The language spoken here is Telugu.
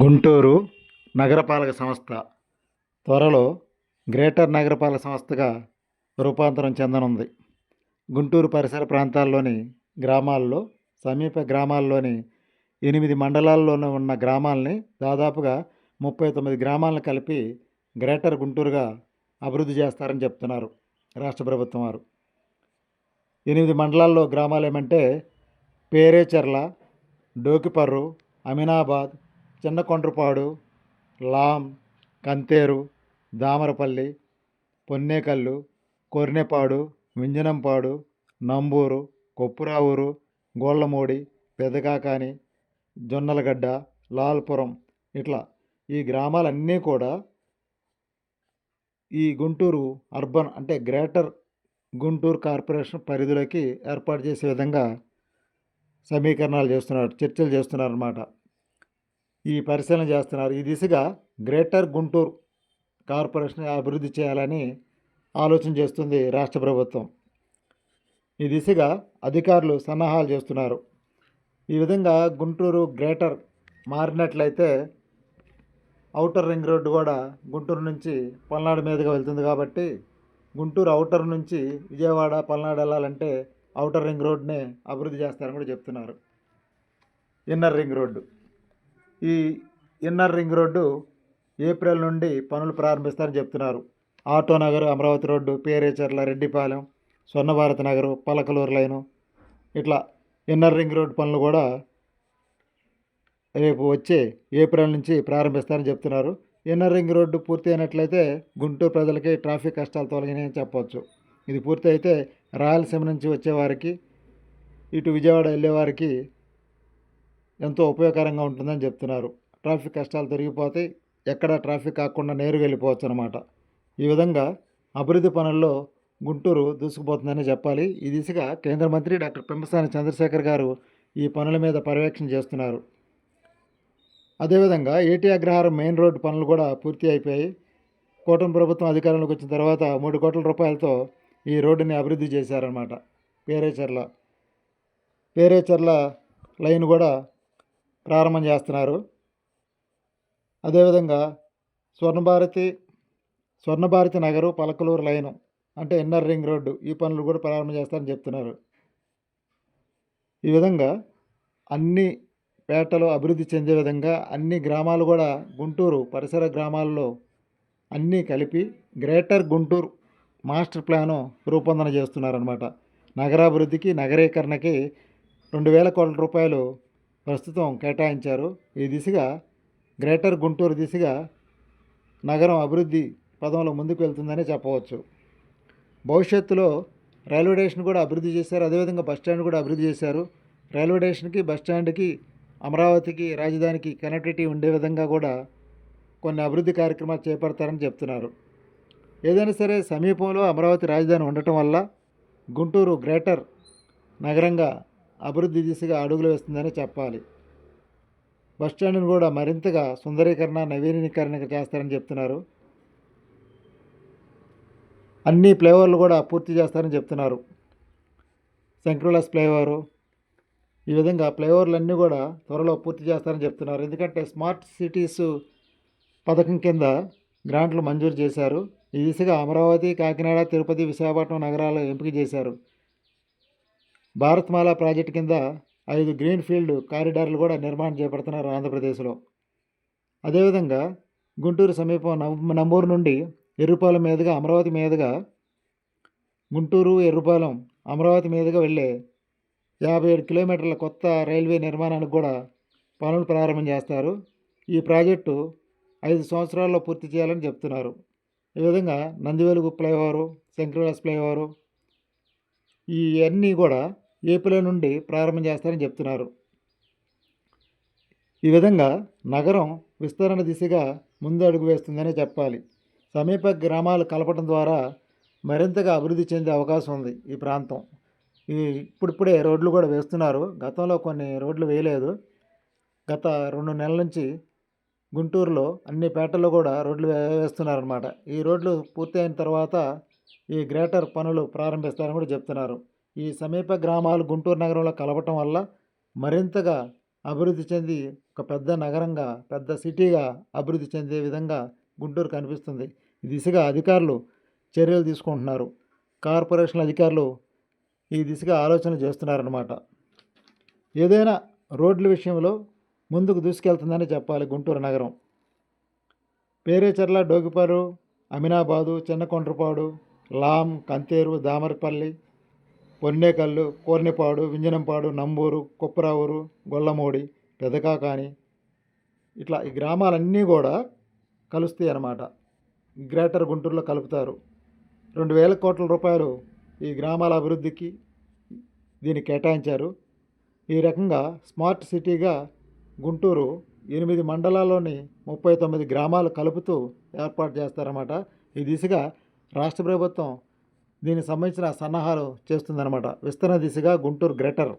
గుంటూరు నగరపాలక సంస్థ త్వరలో గ్రేటర్ నగరపాలక సంస్థగా రూపాంతరం చెందనుంది. గుంటూరు పరిసర ప్రాంతాల్లోని గ్రామాల్లో సమీప గ్రామాల్లోని ఎనిమిది మండలాల్లోనూ ఉన్న గ్రామాల్ని దాదాపుగా ముప్పై తొమ్మిది గ్రామాలను కలిపి గ్రేటర్ గుంటూరుగా అభివృద్ధి చేస్తారని చెప్తున్నారు రాష్ట్ర ప్రభుత్వం వారు. ఎనిమిది మండలాల్లో గ్రామాలు ఏమంటే పేరేచెర్ల డోకిపర్రు అమినాబాద్ చిన్నకొండ్రపాడు లాం కంతేరు దామరపల్లి పొన్నేకల్లు కొర్నెపాడు వింజనంపాడు నంబూరు కొప్పురావూరు గోళ్ళమూడి పెదకాకాని జొన్నలగడ్డ లాల్పురం ఇట్లా ఈ గ్రామాలన్నీ కూడా ఈ గుంటూరు అర్బన్ అంటే గ్రేటర్ గుంటూరు కార్పొరేషన్ పరిధిలోకి ఏర్పాటు చేసే విధంగా సమీకరణాలు చేస్తున్నారు చర్చలు చేస్తున్నారన్నమాట. ఈ పరిశీలన చేస్తున్నారు. ఈ దిశగా గ్రేటర్ గుంటూరు కార్పొరేషన్ అభివృద్ధి చేయాలని ఆలోచన చేస్తుంది రాష్ట్ర ప్రభుత్వం. ఈ దిశగా అధికారులు సన్నాహాలు చేస్తున్నారు. ఈ విధంగా గుంటూరు గ్రేటర్ మారినట్లయితే అవుటర్ రింగ్ రోడ్డు కూడా గుంటూరు నుంచి పల్నాడు మీదుగా వెళ్తుంది కాబట్టి గుంటూరు అవుటర్ నుంచి విజయవాడ పల్నాడు వెళ్ళాలంటే అవుటర్ రింగ్ రోడ్నే అభివృద్ధి చేస్తారని కూడా చెప్తున్నారు. Inner ring road. ఈ ఇన్నర్ రింగ్ రోడ్డు ఏప్రిల్ నుండి పనులు ప్రారంభిస్తారని చెప్తున్నారు. Auto Nagar Amaravati road Perecherla Reddipalem Swarnabharata Nagar Palakaluru line ఇట్లా ఇన్నర్ రింగ్ రోడ్డు పనులు కూడా రేపు వచ్చే ఏప్రిల్ నుంచి ప్రారంభిస్తారని చెప్తున్నారు. ఇన్నర్ రింగ్ రోడ్డు పూర్తి అయినట్లయితే గుంటూరు ప్రజలకి ట్రాఫిక్ కష్టాలు తొలగినాయని చెప్పవచ్చు. ఇది పూర్తి అయితే రాయలసీమ నుంచి వచ్చేవారికి ఇటు విజయవాడ వెళ్ళేవారికి ఎంతో ఉపయోగకరంగా ఉంటుందని చెప్తున్నారు. ట్రాఫిక్ కష్టాలు తొలగిపోతాయి ఎక్కడ ట్రాఫిక్ కాకుండా నేరుగా వెళ్ళిపోవచ్చు అనమాట ఈ విధంగా అభివృద్ధి పనుల్లో గుంటూరు దూసుకుపోతుందని చెప్పాలి. ఈ దిశగా కేంద్ర మంత్రి డాక్టర్ పెంపసాని చంద్రశేఖర్ గారు ఈ పనుల మీద పర్యవేక్షణ చేస్తున్నారు. అదేవిధంగా ఏటీ అగ్రహారం మెయిన్ రోడ్డు పనులు కూడా పూర్తి అయిపోయాయి. కూటమి ప్రభుత్వం అధికారంలోకి వచ్చిన తర్వాత మూడు కోట్ల రూపాయలతో ఈ రోడ్డుని అభివృద్ధి చేశారనమాట పేరేచర్ల పేరేచర్ల లైన్ కూడా ప్రారంభం చేస్తున్నారు. అదేవిధంగా స్వర్ణభారతి స్వర్ణభారతి నగరు పలకలూరు లైను అంటే ఇన్నర్ రింగ్ రోడ్డు ఈ పనులు కూడా ప్రారంభం చేస్తారని చెప్తున్నారు. ఈ విధంగా అన్ని పేటలు అభివృద్ధి చెందే విధంగా అన్ని గ్రామాలు కూడా గుంటూరు పరిసర గ్రామాల్లో అన్నీ కలిపి గ్రేటర్ గుంటూరు మాస్టర్ ప్లాను రూపొందన చేస్తున్నారనమాట నగరాభివృద్ధికి నగరీకరణకి రెండు వేల కోట్ల రూపాయలు ప్రస్తుతం కేటాయించారు. ఈ దిశగా గ్రేటర్ గుంటూరు దిశగా నగరం అభివృద్ధి పదంలో ముందుకు వెళ్తుందని చెప్పవచ్చు. భవిష్యత్తులో రైల్వే స్టేషన్ కూడా అభివృద్ధి చేశారు. అదేవిధంగా బస్ స్టాండ్ కూడా అభివృద్ధి చేశారు. రైల్వే స్టేషన్కి బస్ స్టాండ్కి అమరావతికి రాజధానికి కనెక్టివిటీ ఉండే విధంగా కూడా కొన్ని అభివృద్ధి కార్యక్రమాలు చేపడతారని చెప్తున్నారు. ఏదైనా సరే సమీపంలో అమరావతి రాజధాని ఉండటం వల్ల గుంటూరు గ్రేటర్ నగరంగా అభివృద్ధి దిశగా అడుగులు వేస్తుందని చెప్పాలి. బస్టాండ్ను కూడా మరింతగా సుందరీకరణ నవీనీకరణ చేస్తారని చెప్తున్నారు. అన్ని ఫ్లైఓవర్లు కూడా పూర్తి చేస్తారని చెప్తున్నారు. శంకరులాస్ ఫ్లైఓవరు. ఈ విధంగా ఫ్లైఓవర్లన్నీ కూడా త్వరలో పూర్తి చేస్తారని చెప్తున్నారు. ఎందుకంటే స్మార్ట్ సిటీస్ పథకం కింద గ్రాంట్లు మంజూరు చేశారు. ఈ దిశగా అమరావతి కాకినాడ తిరుపతి విశాఖపట్నం నగరాలు ఎంపిక చేశారు. భారత్మాల ప్రాజెక్టు కింద ఐదు గ్రీన్ ఫీల్డ్ కారిడార్లు కూడా నిర్మాణం చేపడుతున్నారు ఆంధ్రప్రదేశ్లో. అదేవిధంగా గుంటూరు సమీపం నంబూరు నుండి ఎర్రుపాలెం మీదుగా అమరావతి మీదుగా గుంటూరు ఎర్రుపాలెం అమరావతి మీదుగా వెళ్ళే యాభై ఏడు కిలోమీటర్ల కొత్త రైల్వే నిర్మాణానికి కూడా పనులు ప్రారంభం చేస్తారు. ఈ ప్రాజెక్టు ఐదు సంవత్సరాల్లో పూర్తి చేయాలని చెప్తున్నారు. ఈ విధంగా నందివెలుగు ఫ్లైఓవరు శంకరవిలాస్ ఫ్లైఓవరు ఇవన్నీ కూడా ఏపీలో నుండి ప్రారంభం చేస్తారని చెప్తున్నారు. ఈ విధంగా నగరం విస్తరణ దిశగా ముందు అడుగు వేస్తుందనే చెప్పాలి. సమీప గ్రామాలు కలపడం ద్వారా మరింతగా అభివృద్ధి చెందే అవకాశం ఉంది ఈ ప్రాంతం. ఈ ఇప్పుడిప్పుడే రోడ్లు కూడా వేస్తున్నారు. గతంలో కొన్ని రోడ్లు వేయలేదు. గత రెండు నెలల నుంచి గుంటూరులో అన్ని పేటల్లో కూడా రోడ్లు వే- వేస్తున్నారన్నమాట. ఈ రోడ్లు పూర్తి అయిన తర్వాత ఈ గ్రేటర్ పనులు ప్రారంభిస్తారని కూడా చెప్తున్నారు. ఈ సమీప గ్రామాలు గుంటూరు నగరంలో కలవటం వల్ల మరింతగా అభివృద్ధి చెంది ఒక పెద్ద నగరంగా పెద్ద సిటీగా అభివృద్ధి చెందే విధంగా గుంటూరు కనిపిస్తుంది. ఈ దిశగా అధికారులు చర్యలు తీసుకుంటున్నారు. కార్పొరేషన్ అధికారులు ఈ దిశగా ఆలోచన చేస్తున్నారన్నమాట. ఏదైనా రోడ్ల విషయంలో ముందుకు దూసుకెళ్తుందని చెప్పాలి గుంటూరు నగరం. పేరేచర్ల డోగిపారు అమినాబాదు చిన్నకొండ్రపాడు లాం కంతేరు దామరపల్లి కొన్నేకల్లు కోర్నిపాడు వింజనంపాడు నంబూరు కుప్పరావూరు గొల్లమూడి పెదకాకాని ఇట్లా ఈ గ్రామాలన్నీ కూడా కలుస్తాయి అన్నమాట. గ్రేటర్ గుంటూరులో కలుపుతారు. రెండు వేల కోట్ల రూపాయలు ఈ గ్రామాల అభివృద్ధికి దీన్ని కేటాయించారు. ఈ రకంగా స్మార్ట్ సిటీగా గుంటూరు ఎనిమిది మండలాల్లోని ముప్పై తొమ్మిది గ్రామాలు కలుపుతూ ఏర్పాటు చేస్తారన్నమాట. ఈ దిశగా రాష్ట్ర ప్రభుత్వం దీనికి సంబంధించిన సన్నాహాలు చేస్తుందన్నమాట. విస్తరణ దిశగా గుంటూరు గ్రేటర్